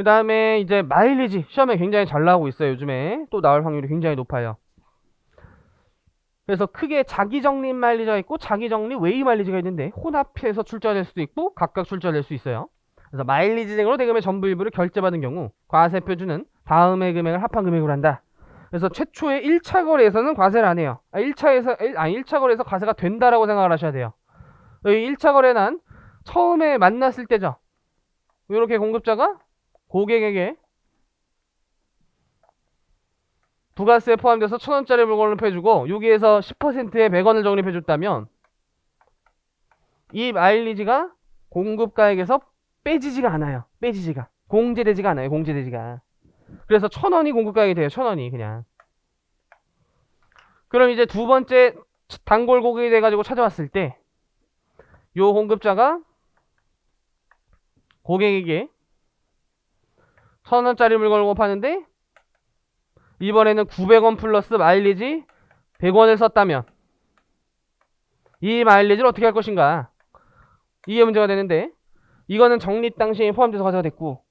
그 다음에 이제 마일리지 시험에 굉장히 잘 나오고 있어요. 요즘에 또 나올 확률이 굉장히 높아요. 그래서 크게 자기 적립 마일리지가 있고 자기 적립 웨이 마일리지가 있는데 혼합해서 출제될 수도 있고 각각 출제될 수 있어요. 그래서 마일리지 등으로 대금의 전부 일부를 결제받은 경우 과세 표준은 다음의 금액을 합한 금액으로 한다. 그래서 최초의 1차 거래에서는 과세를 안 해요. 아, 1차에서 아 1차 거래에서 과세가 된다라고 생각을 하셔야 돼요. 여기 1차 거래는 처음에 만났을 때죠. 이렇게 공급자가 고객에게 부가세에 포함돼서 천 원짜리 물건을 패주고 여기에서 10%의 100원을 적립해줬다면 이 마일리지가 공급가액에서 빼지지가 않아요. 빼지지가 공제되지가 않아요. 공제되지가. 그래서 천 원이 공급가액이 돼요. 천 원이 그냥. 그럼 이제 두 번째 단골 고객이 돼가지고 찾아왔을 때 요 공급자가 고객에게 천 원짜리 물건을 공급하는데 이번에는 900원 플러스 마일리지 100원을 썼다면 이 마일리지를 어떻게 할 것인가? 이게 문제가 되는데 이거는 적립 당시에 포함돼서 과세가 됐고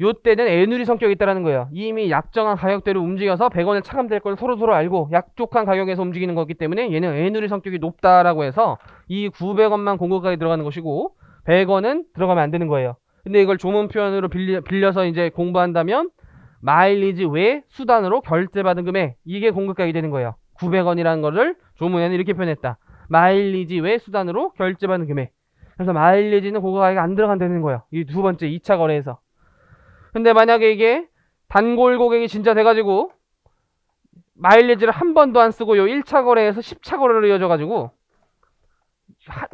요때는 애누리 성격이 있다라는 거예요. 이미 약정한 가격대로 움직여서 100원을 차감될 걸 서로서로 알고 약족한 가격에서 움직이는 거기 때문에 얘는 애누리 성격이 높다라고 해서 이 900원만 공급가에 들어가는 것이고 100원은 들어가면 안 되는 거예요 근데 이걸 조문 표현으로 빌리, 빌려 서 이제 공부한다면 마일리지 외 수단으로 결제받은 금액 이게 공급가액이 되는 거예요. 900원이라는 거를 조문에는 이렇게 표현했다. 마일리지 외 수단으로 결제받은 금액. 그래서 마일리지는 공급가액이 안 들어간다는 거예요. 이 두 번째 2차 거래에서. 근데 만약에 이게 단골 고객이 진짜 돼가지고 마일리지를 한 번도 안 쓰고 요 1차 거래에서 10차 거래로 이어져가지고 하-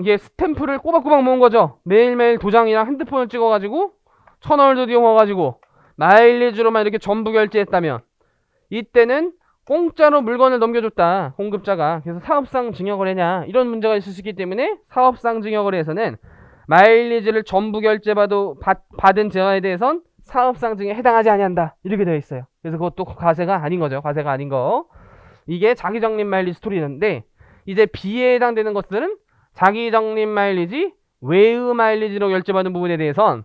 이게 스탬프를 꼬박꼬박 모은 거죠. 매일매일 도장이랑 핸드폰을 찍어가지고 천 원을 더 이용해가지고 마일리지로만 이렇게 전부 결제했다면 이때는 공짜로 물건을 넘겨줬다 공급자가. 그래서 사업상 증여거래냐 이런 문제가 있을 수 있기 때문에 사업상 증여거래에서는 마일리지를 전부 결제받아 받, 받은 재화에 대해선 사업상 증여에 해당하지 아니한다 이렇게 되어 있어요. 그래서 그것도 과세가 아닌 거죠. 과세가 아닌 거. 이게 자기적립 마일리지 스토리인데 이제 B에 해당되는 것들은 자기 적립 마일리지 외의 마일리지로 결제받은 부분에 대해선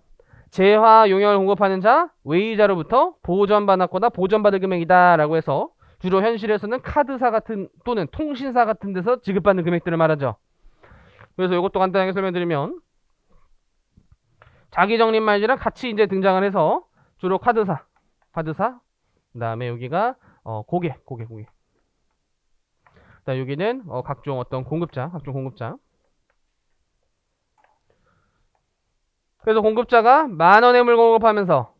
재화 용역을 공급하는 자 외의자로부터 보전받았거나 보전받을 금액이다라고 해서 주로 현실에서는 카드사 같은 또는 통신사 같은 데서 지급받는 금액들을 말하죠. 그래서 이것도 간단하게 설명드리면 자기 적립 말지랑 같이 이제 등장을 해서 주로 카드사, 카드사, 그다음에 여기가 어, 고객, 고객, 고객. 여기는 어, 각종 어떤 공급자, 각종 공급자. 그래서 공급자가 만 원의 물건 공급하면서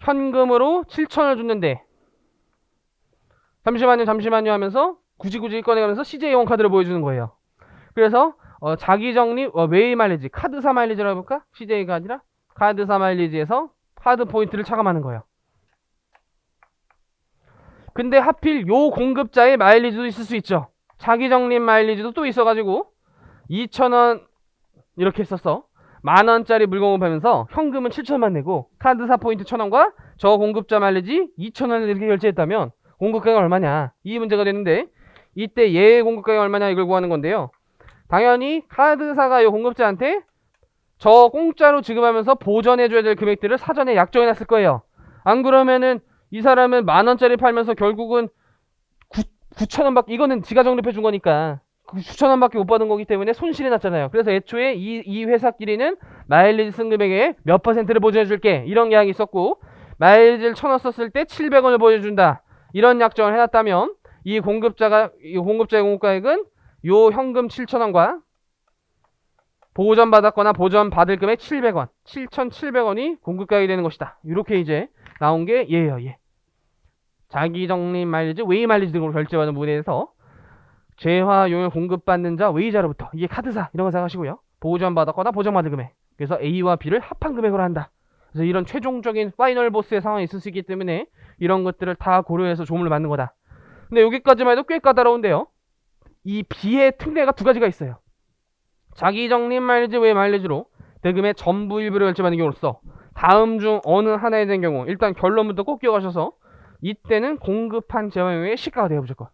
현금으로 7천을 줬는데 잠시만요 잠시만요 하면서 굳이 굳이 꺼내가면서 CJ 원 카드를 보여주는 거예요. 그래서 어, 자기 적립 어, 웨이 마일리지 카드사 마일리지라고 해볼까? CJ가 아니라 카드사 마일리지에서 카드 포인트를 차감하는 거예요. 근데 하필 요 공급자의 마일리지도 있을 수 있죠. 자기 적립 마일리지도 또 있어가지고 2,000원 이렇게 했었어. 만 원짜리 물건 공급하면서 현금은 7천만 내고 카드 사 포인트 1,000원과 저 공급자 마일리지 2,000원을 이렇게 결제했다면 공급가액 얼마냐? 이 문제가 되는데 이때 얘의 공급가액 얼마냐 이걸 구하는 건데요. 당연히 카드사가 이 공급자한테 저 공짜로 지급하면서 보전해줘야 될 금액들을 사전에 약정해놨을 거예요. 안 그러면은 이 사람은 만 원짜리 팔면서 결국은 9, 9천 원밖에 이거는 지가 적립해 준 거니까 9천 원밖에 못 받은 거기 때문에 손실이 났잖아요. 그래서 애초에 이, 이 회사끼리는 마일리지 쓴 금액의 몇 퍼센트를 보전해 줄게 이런 계약이 있었고 마일리지를 천 원 썼을 때 700원을 보여준다 이런 약정을 해놨다면 이 공급자가 이 공급자의 공급가액은 요 현금 7,000원과 보전 받았거나 보전 받을 금액 700원, 7,700원이 공급가액이 되는 것이다. 이렇게 이제 나온 게 얘예요, 얘. 자기 적립 마일리지, 웨이 마일리지 등으로 결제받는 부분에 대해서 재화 용역 공급받는 자 웨이자로부터 이게 카드사 이런 거 생각하시고요. 보전 받았거나 보전 받을 금액. 그래서 A와 B를 합한 금액으로 한다. 그래서 이런 최종적인 파이널 보스의 상황이 있을 수 있기 때문에 이런 것들을 다 고려해서 조문을 만든 거다. 근데 여기까지만 해도 꽤 까다로운데요. 이 B의 특례가 두 가지가 있어요. 자기 적립 마일리지 외 마일리지로 대금의 전부 일부를 결제받는 경우로서 다음 중 어느 하나에 대한 경우 일단 결론부터 꼭 기억하셔서 이때는 공급한 재화용의 시가가 돼요 무조건.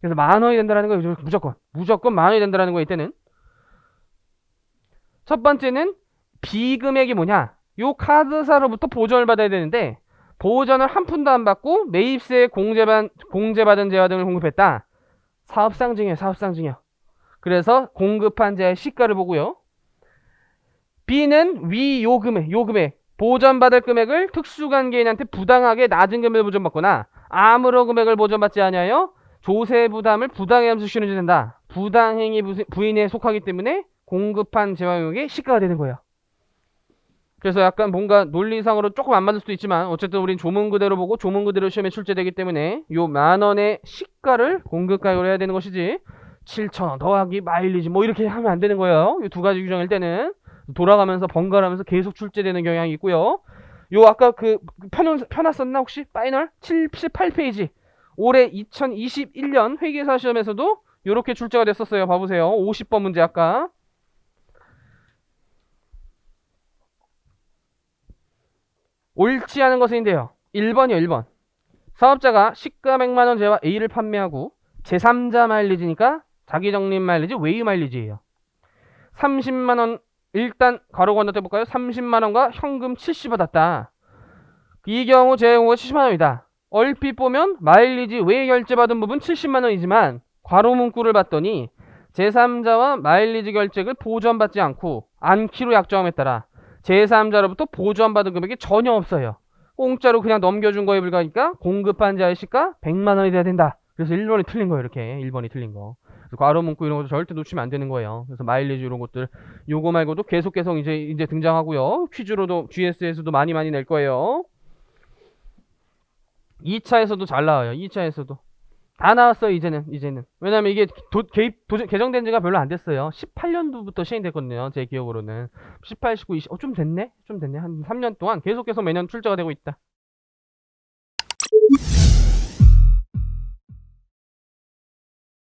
그래서 만 원이 된다는 거예요 무조건 무조건 만 원이 된다는 거예요 이때는 첫 번째는 비금액이 뭐냐 요 카드사로부터 보전을 받아야 되는데 보전을 한 푼도 안 받고 매입세 공제반, 공제받은 재화 등을 공급했다. 사업상증이에요. 사업상증이요. 그래서 공급한 재화의 시가를 보고요. B는 위 요 금액, 요 금액, 보전받을 금액을 특수관계인한테 부당하게 낮은 금액을 보전받거나 아무런 금액을 보전받지 아니하여 조세 부담을 부당히 함수시는 된다. 부당행위 부- 부인에 속하기 때문에 공급한 재화용액의 시가가 되는 거예요. 그래서 약간 뭔가 논리상으로 조금 안 맞을 수도 있지만 어쨌든 우린 조문 그대로 보고 조문 그대로 시험에 출제되기 때문에 요 만 원의 시가를 공급 가격으로 해야 되는 것이지 7천 원 더하기 마일리지 뭐 이렇게 하면 안 되는 거예요. 이 두 가지 규정일 때는 돌아가면서 번갈아가면서 계속 출제되는 경향이 있고요. 요 아까 그 펴놓, 펴놨었나 혹시 파이널 78페이지 올해 2021년 회계사 시험에서도 요렇게 출제가 됐었어요. 봐보세요. 50번 문제 아까 옳지 않은 것인데요. 1번이요, 1번. 사업자가 시가 100만원 제와 A를 판매하고 제3자 마일리지니까 자기 적립 마일리지, 외유 마일리지예요. 30만원, 일단 가로 건너뛰어 볼까요? 30만원과 현금 70 받았다. 이 경우 제공가 70만원이다. 얼핏 보면 마일리지 외 결제받은 부분 70만원이지만 괄호 문구를 봤더니 제3자와 마일리지 결제액을 보전받지 않고 않기로 약정함에 따라 제3자로부터 보조받은 금액이 전혀 없어요. 공짜로 그냥 넘겨준 거에 불과하니까 공급한 자의 시가 100만 원이 돼야 된다. 그래서 1번이 틀린 거예요. 이렇게 1번이 틀린 거. 괄호 문구 이런 것도 절대 놓치면 안 되는 거예요. 그래서 마일리지 이런 것들 요거 말고도 계속 계속 이제 이제 등장하고요. 퀴즈로도 GS에서도 많이 많이 낼 거예요. 2차에서도 잘 나와요. 2차에서도 다 나왔어요. 이제는 이제는 왜냐면 이게 도, 개입 도, 개정된 지가 별로 안 됐어요. 18년도부터 시행됐거든요. 제 기억으로는 18, 19, 20. 어 좀 됐네. 좀 됐네. 한 3년 동안 계속 계속 매년 출제가 되고 있다.